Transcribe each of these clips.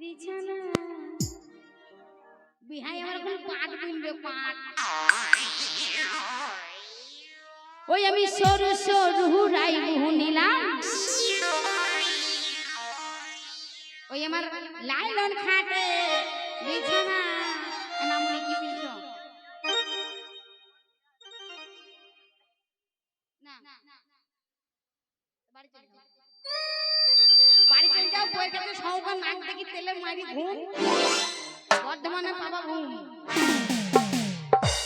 বিছানা বিহাই আমার এখন পাট বিনবে পাট। ওই আমি সরু সরু রাই মুহু নিলাম। ওই আমার লাইলন খাটে বিছানা। নামনি কি না বাড়ি চলে যাও বইয়ের নাক দেখি তেলের মারি ঘুম। বর্ধমানে বাবা ঘুম।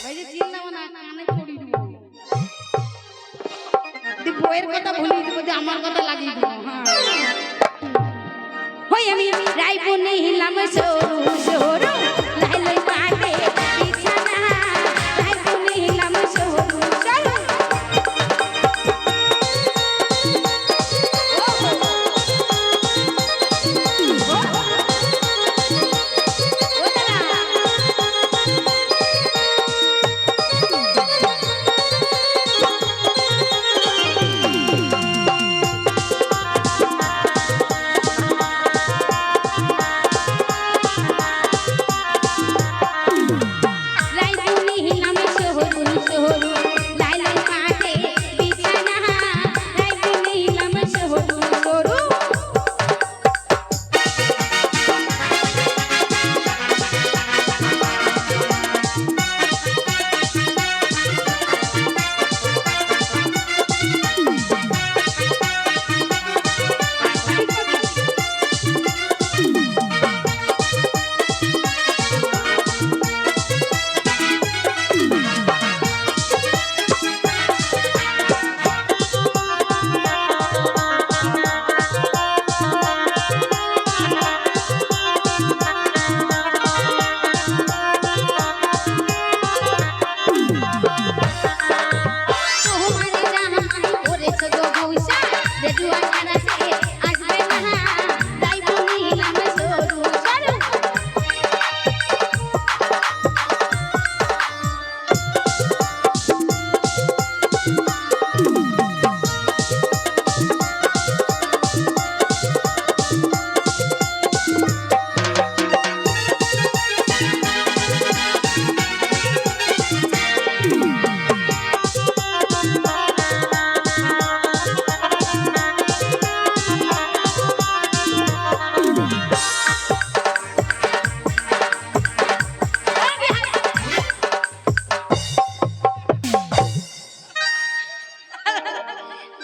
ভাই যে চিনলাম না কানে পড়ি দিব। বইয়ের কথা ভুলি দিব, যে আমার কথা লাগিয়ে দিব হ্যাঁ। হই আমি রাইবনে হিলাম সরু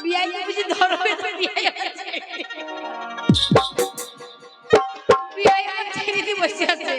বিয়াই বুঝি ধরবে তো বিয়াই আছে বিয়াই ছেড়ে দিয়ে বসে আছে।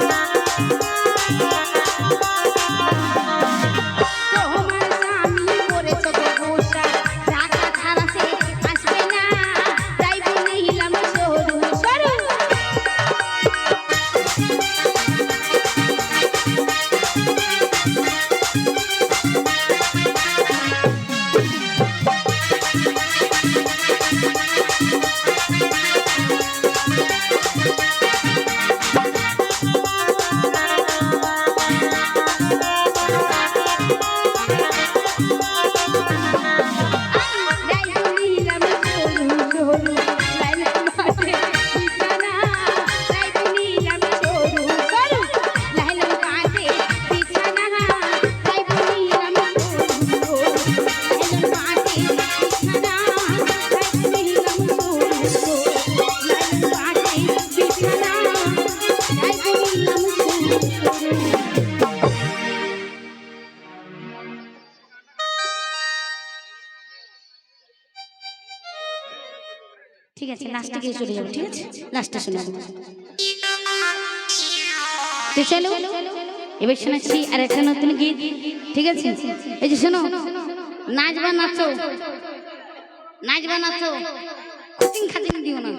Bye. আছে লাস্টে গিয়ে চলে যাব ঠিক আছে? লাস্টে শুনে তো চলো এবার শোনাচ্ছি আর একটা নতুন গীত ঠিক আছে? এই যে শোনো নাচবা নাচো নাচবা নাচো। খাতিন দিও না।